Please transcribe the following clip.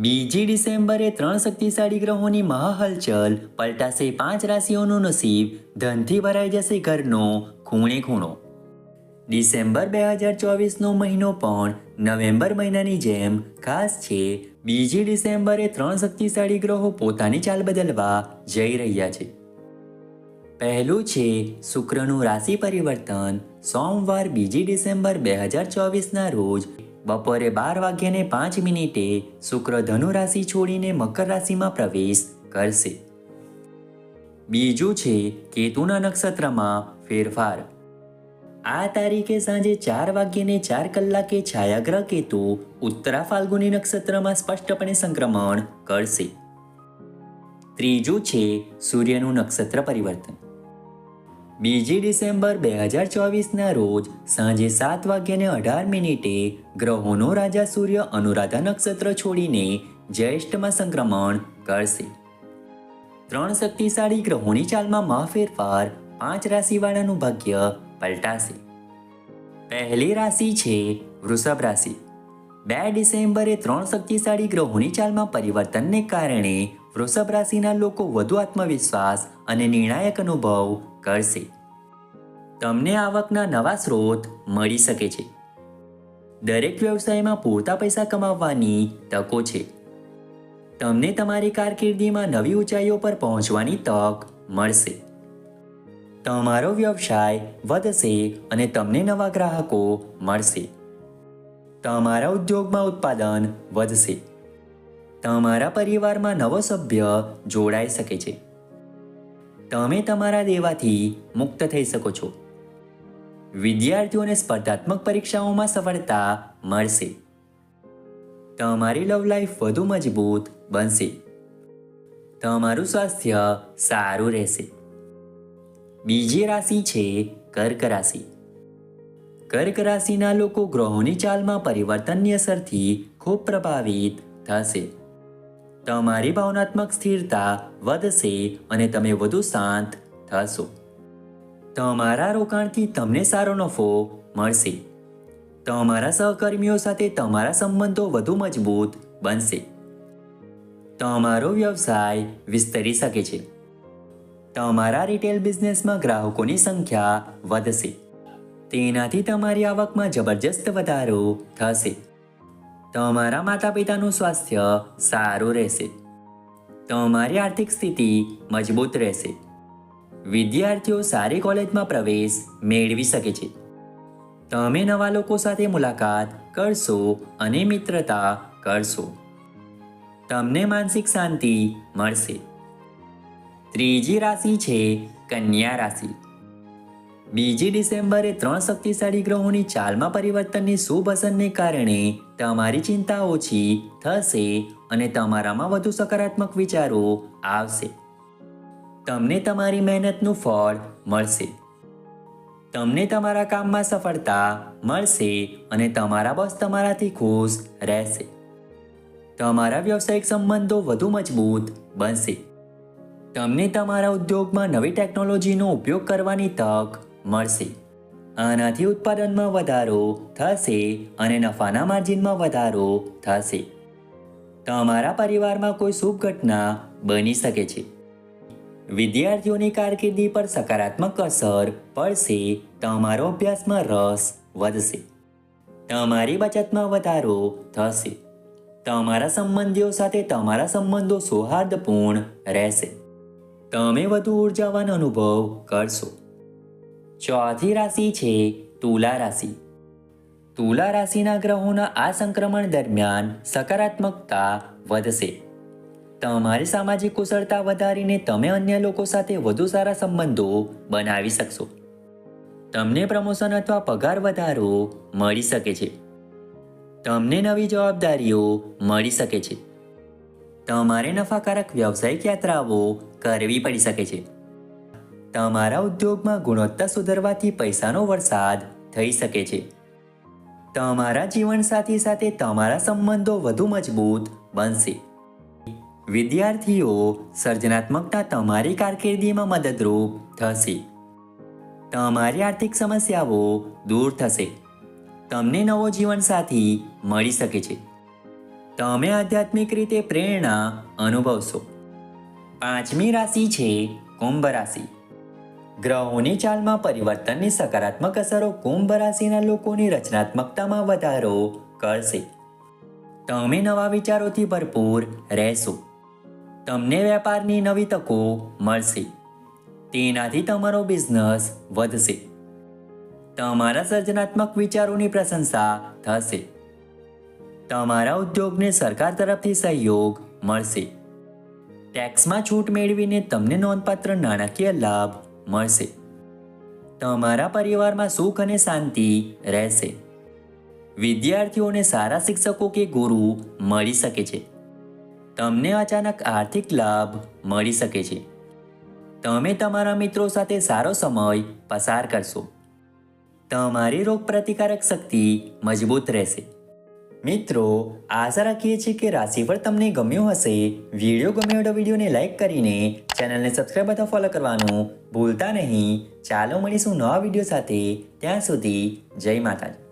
બીજી ડિસેમ્બરે ત્રણ શક્તિશાળી ગ્રહોની મહાહલચલ પલટાશે પાંચ રાશિઓનું નસીબ, ધનથી ભરાઈ જશે ઘરનો ખૂણે ખૂણો. ડિસેમ્બર બે હજાર ચોવીસનો મહિનો પણ નવેમ્બર મહિનાની જેમ ખાસ છે. બીજી ડિસેમ્બરે ત્રણ શક્તિશાળી ગ્રહો પોતાની ચાલ બદલવા જઈ રહ્યા છે. પહેલું છે શુક્રનું રાશિ પરિવર્તન. સોમવાર બીજી ડિસેમ્બર બે હજાર ચોવીસના રોજ બપોરે બાર વાગ્યાને પાંચ મિનિટે શુક્ર ધનુ રાશિ છોડીને મકર રાશિમાં પ્રવેશ કરશે. બીજું છે કેતુના નક્ષત્રમાં ફેરફાર. આ તારીખે સાંજે ચાર વાગ્યાને ચાર કલાકે છાયાગ્રહ કેતુ ઉત્તરા ફાલ્ગુની નક્ષત્રમાં સ્પષ્ટપણે સંક્રમણ કરશે. ત્રીજું છે સૂર્યનું નક્ષત્ર પરિવર્તન. બીજી ડિસેમ્બર બે હજાર ચોવીસના રોજ સાંજે સાત વાગ્યાને અઢાર મિનિટે ગ્રહોનો રાજા સૂર્ય અનુરાધા નક્ષત્ર છોડીને જ્યેષ્ઠમાં સંક્રમણ કરશે. ત્રણ શક્તિશાળી ગ્રહોની ચાલમાં મહાફેરફાર પાંચ રાશિવાળાનું ભાગ્ય પલટાશે. પહેલી રાશિ છે વૃષભ રાશિ. બે ડિસેમ્બરે ત્રણ શક્તિશાળી ગ્રહોની ચાલમાં પરિવર્તનને કારણે વૃષભ રાશિના લોકો વધુ આત્મવિશ્વાસ અને નિર્ણાયક અનુભવ કરશે. તમને આવકના નવા સ્ત્રોત મળી શકે છે. દરેક વ્યવસાયમાં પૂરતા પૈસા કમાવવાની તકો છે. તમને તમારી કારકિર્દીમાં નવી ઊંચાઈઓ પર પહોંચવાની તક મળશે. તમારો વ્યવસાય વધશે અને તમને નવા ગ્રાહકો મળશે. તમારા ઉદ્યોગમાં ઉત્પાદન વધશે. તમારા પરિવારમાં નવો સભ્ય જોડાઈ શકે છે. તમે તમારા દેવાથી મુક્ત થઈ શકો છો. વિદ્યાર્થીઓને સ્પર્ધાત્મક પરીક્ષાઓમાં સફળતા મળશે. તમારી લવ લાઈફ વધુ મજબૂત બનશે. તમારું સ્વાસ્થ્ય સારું રહેશે. બીજી રાશિ છે કર્ક રાશિ. કર્ક રાશિના લોકો ગ્રહોની ચાલમાં પરિવર્તનની અસરથી ખૂબ પ્રભાવિત થશે. તમારી ભાવનાત્મક સ્થિરતા વધશે અને તમે વધુ શાંત થશો. તમારા રોકાણથી તમને સારો નફો મળશે. તમારા સહકર્મીઓ સાથે તમારા સંબંધો વધુ મજબૂત બનશે. તમારો વ્યવસાય વિસ્તરી શકે છે. તમારા રિટેલ બિઝનેસમાં ગ્રાહકોની સંખ્યા વધશે. તેનાથી તમારી આવકમાં જબરજસ્ત વધારો થશે. તમારા માતા પિતાનું સ્વાસ્થ્ય સારું રહેશે. તમારી આર્થિક સ્થિતિ મજબૂત રહેશે. વિદ્યાર્થીઓ સારી કોલેજમાં પ્રવેશ મેળવી શકે છે. તમે નવા લોકો સાથે મુલાકાત કરશો અને મિત્રતા કરશો. તમને માનસિક શાંતિ મળશે. ત્રીજી રાશિ છે કન્યા રાશિ. બીજી ડિસેમ્બરે ત્રણ શક્તિશાળી ગ્રહોની ચાલમાં પરિવર્તનની શુભ અસરને કારણે તમારી ચિંતા ઓછી થશે અને તમારામાં વધુ સકારાત્મક વિચારો આવશે. તમને તમારી મહેનતનું ફળ મળશે. તમને તમારા કામમાં સફળતા મળશે અને તમારા બોસ તમારાથી ખુશ રહેશે. તમારા વ્યવસાયિક સંબંધો વધુ મજબૂત બનશે. તમને તમારા ઉદ્યોગમાં નવી ટેકનોલોજીનો ઉપયોગ કરવાની તક મળશે. આનાથી ઉત્પાદનમાં વધારો થશે અને નફાના માર્જિનમાં વધારો થશે. તમારા પરિવારમાં કોઈ શુભ ઘટના બની શકે છે. વિદ્યાર્થીઓની કારકિર્દી પર સકારાત્મક અસર પડશે, તમારો અભ્યાસમાં રસ વધશે. તમારી બચતમાં વધારો થશે. તમારા સંબંધીઓ સાથે તમારા સંબંધો સૌહાર્દપૂર્ણ રહેશે. તમે વધુ ઉર્જાવાન અનુભવ કરશો. ચોથી રાશિ છે તુલા રાશિ. તુલા રાશિના ગ્રહોના આ સંક્રમણ દરમિયાન સકારાત્મકતા વધશે. તમારી સામાજિક કુશળતા વધારીને તમે અન્ય લોકો સાથે વધુ સારા સંબંધો બનાવી શકશો. તમને પ્રમોશન અથવા પગાર વધારો મળી શકે છે. તમને નવી જવાબદારીઓ મળી શકે છે. તમારે નફાકારક વ્યવસાયિક યાત્રાઓ કરવી પડી શકે છે. તમારા ઉદ્યોગમાં ગુણવત્તા સુધરવાથી પૈસાનો વરસાદ થઈ શકે છે. તમારા જીવનસાથી સાથે તમારા સંબંધો વધુ મજબૂત બનશે. વિદ્યાર્થીઓ સર્જનાત્મકતા તમારી કારકિર્દીમાં મદદરૂપ થશે. તમારી આર્થિક સમસ્યાઓ દૂર થશે. તમને નવો જીવનસાથી મળી શકે છે. તમે આધ્યાત્મિક રીતે પ્રેરણા અનુભવશો. પાંચમી રાશિ છે કુંભ રાશિ. ગ્રહોની ચાલમાં પરિવર્તનની સકારાત્મક અસરો કુંભ રાશિના લોકોની રચનાત્મકતામાં વધારો કરશે. તમે નવા વિચારોથી ભરપૂર રહેશો. તમને વેપારની નવી તકો મળશે. તેનાથી તમારો બિઝનેસ વધશે. તમારા સર્જનાત્મક વિચારોની પ્રશંસા થશે. તમારા ઉદ્યોગને સરકાર તરફથી સહયોગ મળશે. ટેક્સમાં છૂટ મેળવીને તમને નોંધપાત્ર નાણાકીય લાભ મળશે. તમારા પરિવારમાં સુખ અને શાંતિ રહેશે. વિદ્યાર્થીઓને સારા શિક્ષકો કે ગુરુ મળી શકે છે. તમને અચાનક આર્થિક લાભ મળી શકે છે. તમે તમારા મિત્રો સાથે સારો સમય પસાર કરશો. તમારી રોગ પ્રતિકારક શક્તિ મજબૂત રહેશે. મિત્રો, આશા રાખીએ છીએ કે રાશિફળ તમને ગમ્યું હશે. વીડિયો ગમ્યો તો વિડીયોને લાઇક કરીને ચેનલને સબસ્ક્રાઈબ અથવા ફોલો કરવાનું ભૂલતા નહીં. ચાલો મળીશું નવા વીડિયો સાથે. ત્યાં સુધી જય માતાજી.